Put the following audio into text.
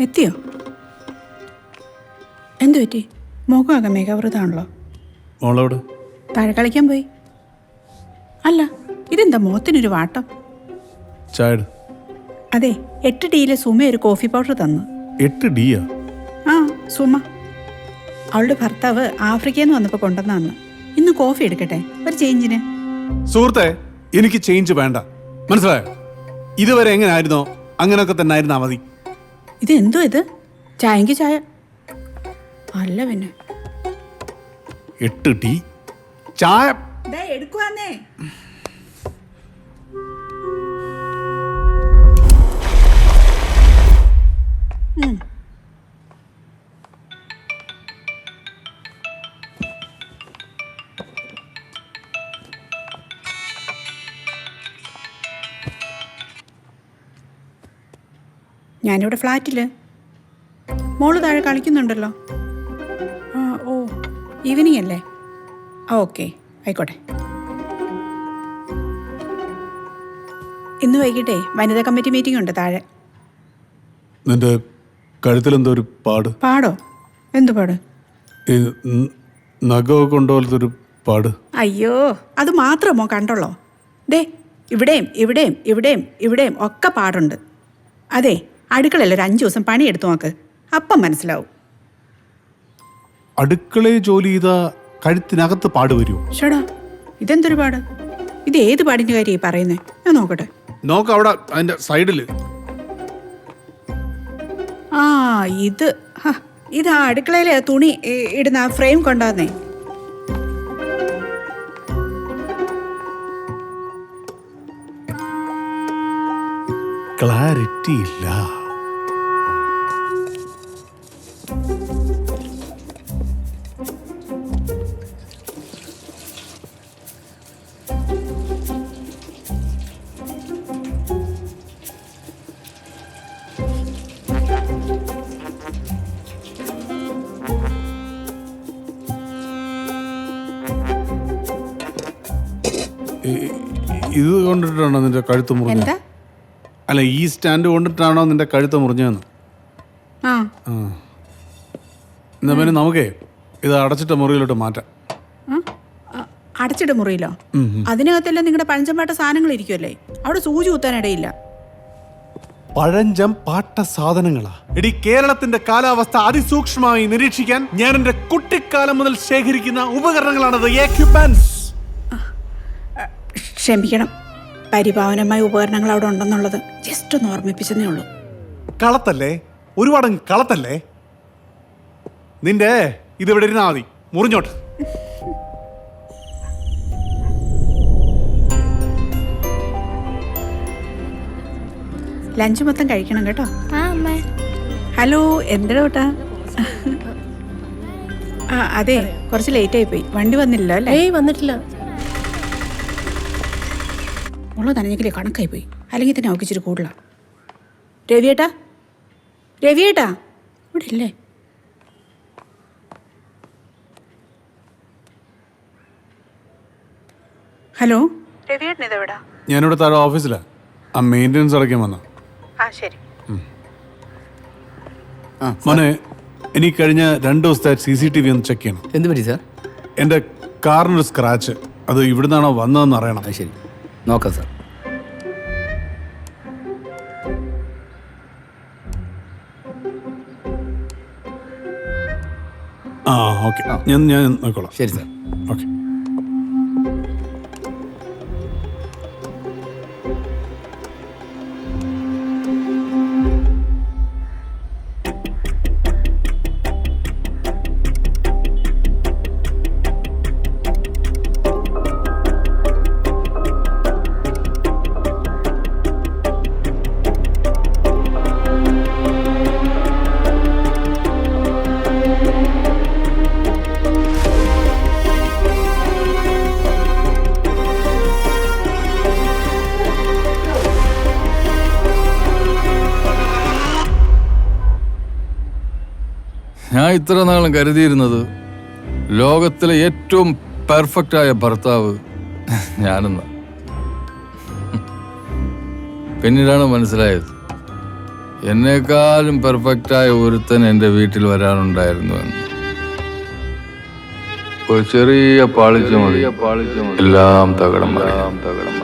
എത്തിയോ? എന്തു പറ്റി? മുഖമൊക്കെ മേഘാവൃതാണല്ലോ മോളോട് താഴെ കളിക്കാൻ പോയി. അല്ല ഇതെന്താ മുഖത്തിനൊരു വാട്ടം? അതെ എട്ട് ഡിയിലെ സുമ ഒരു കോഫി പൗഡർ തന്നു. എട്ട് ഡിയാ ആ സുമ. അവളുടെ ഭർത്താവ് ആഫ്രിക്കയിൽ നിന്ന് വന്നപ്പോൾ കൊണ്ടുവന്നു ഇന്ന് കോഫി എടുക്കട്ടെ? ഒരു ചേഞ്ചിന്. സുഹൃത്തെ എനിക്ക് ചേഞ്ച് വേണ്ട. മനസ്സിലായോ? ഇതുവരെ എങ്ങനെ ആയിരുന്നോ അങ്ങനെയൊക്കെ തന്നെ ആയിരുന്നാ മതി. ഇത് എന്തോ ഇത്? ചായങ്കി ചായ. അല്ല പിന്നെ. എട്ട് ടീ. ചായ. എടുക്കുവാന്നേ. ഞാനിവിടെ ഫ്ലാറ്റിൽ മോൾ താഴെ കളിക്കുന്നുണ്ടല്ലോ. ആ ഓ ഈവനിങ് അല്ലേ? ആ ഓക്കെ ആയിക്കോട്ടെ. ഇന്ന് വൈകിട്ടേ വനിതാ കമ്മിറ്റി മീറ്റിംഗ് ഉണ്ട് താഴെ. നിന്റെ കഴുത്തിലെന്തോ ഒരു പാട്. പാടോ? എന്തു പാട്? നഖമൊക്കെ ഒരു പാട്? അയ്യോ അത് മാത്രമോ കണ്ടോളോ ദേ ഇവിടെയും ഇവിടെയും ഇവിടെയും ഇവിടെയും ഒക്കെ പാടുണ്ട്. അതെ അടുക്കളയിൽ ഒരു അഞ്ചു ദിവസം പണിയെടുത്ത് നോക്ക്. അപ്പം മനസ്സിലാവും. അടുക്കളയിൽ ജോലി ചെയ്ത കഴുത്തിനകത്ത് പാട് വരുമോ ഷടാ ഇതെന്തൊരു പാട്? ഇത് ഏത് പാടിന്റെ കാര്യമായി പറയുന്നേ? ഞാൻ നോക്കട്ടെ. നോക്ക അവിടെ അതിന്റെ സൈഡിൽ. ആ ഇത് ഹ, ഇത് ആ അടുക്കളയിലെ തുണി ഇ- ഇടുന്ന ആ ഫ്രെയിം കൊണ്ടുവന്നേ ക്ലാരിറ്റി ഇല്ല. ഇത് കൊണ്ടിട്ടാണോ നിന്റെ കഴുത്ത് മുറിഞ്ഞത്? അല്ല ഈ സ്റ്റാൻഡ് കൊണ്ടിട്ടാണോ നിന്റെ കഴുത്ത് മുറിഞ്ഞതെന്ന്? എന്നാ പിന്നെ നമുക്കേ ഇത് അടച്ചിട്ട മുറിയിലോട്ട് മാറ്റാം. ആ? ആ, അടച്ചിട മുറിയിലോ? അതിനകത്തെല്ലാം നിങ്ങളുടെ പഴഞ്ചമ്പാട്ട സാധനങ്ങൾ ഇരിക്കുമല്ലേ അവിടെ സൂചി കുത്താനിടയില്ല പഴഞ്ചം പാട്ട സാധനങ്ങളാ. എടി കേരളത്തിന്റെ കാലാവസ്ഥ അതിസൂക്ഷ്മമായി നിരീക്ഷിക്കാൻ ഞാൻ എന്റെ കുട്ടിക്കാലം മുതൽ ശേഖരിക്കുന്ന ഉപകരണങ്ങളാണത്. എക്യുപ്മെന്റ്സ് ക്ഷമിക്കണം. പരിപാവനമായ ഉപകരണങ്ങൾ അവിടെ ഉണ്ടെന്നുള്ളത് ജസ്റ്റ് ഒന്ന് ഓർമ്മിപ്പിച്ചതേ ഉള്ളൂ. കളത്തല്ലേ? ഒരുപാട് കളത്തല്ലേ? നിന്റെ ഇതിവിടെ ഇരുന്നാ മതി. മുറിഞ്ഞോട്ട്. ലഞ്ച് മൊത്തം കഴിക്കണം കേട്ടോ. ആ അമ്മ. ഹലോ എന്താ കേട്ടാ ആ അതെ കുറച്ച് ലേറ്റ് ആയി പോയി. വണ്ടി വന്നില്ല അല്ലേ? ഏയ് വന്നിട്ടില്ല. ഉള്ള നനഞ്ഞെങ്കിലേ കണക്കായി പോയി അല്ലെങ്കിൽ തന്നെ അവൾക്ക് ഇച്ചിരി കൂടുതലാ രവിയേട്ടാ? രവിയേട്ടാ? ഇവിടെ ഇല്ലേ ഹലോ? രവിയേട്ടൻ ഇതെവിടാ? ഞാനിവിടെ താഴെ ഓഫീസിലാ. ആ മെയിന്റെനൻസ് അടയ്ക്കാൻ വന്ന. ആ ശരി. മോനെ എനിക്ക് കഴിഞ്ഞ രണ്ട് ദിവസത്തെ സി സി ടി വി ഒന്ന് ചെക്ക് ചെയ്യണം. എന്ത് പറ്റി സാർ? എന്റെ കാറിനൊരു സ്ക്രാച്ച്. അത് ഇവിടുന്നാണോ വന്നതെന്ന് അറിയണം. ശരി. നോക്കാം സാർ. ആ ഓക്കെ. ഞാൻ ഞാൻ നോക്കോളാം. ശരി സാർ. ഓക്കെ. ഞാൻ ഇത്ര നാളും കരുതിയിരുന്നത് ലോകത്തിലെ ഏറ്റവും പെർഫെക്റ്റ് ആയ ഭർത്താവ് ഞാനെന്ന. പിന്നീടാണ് മനസ്സിലായത് എന്നെക്കാളും പെർഫെക്റ്റായ ഒരുത്തൻ എന്റെ വീട്ടിൽ വരാനുണ്ടായിരുന്നു എന്ന്. ഒരു ചെറിയ പാളിച്ച മതി. എല്ലാം തകടം തകടം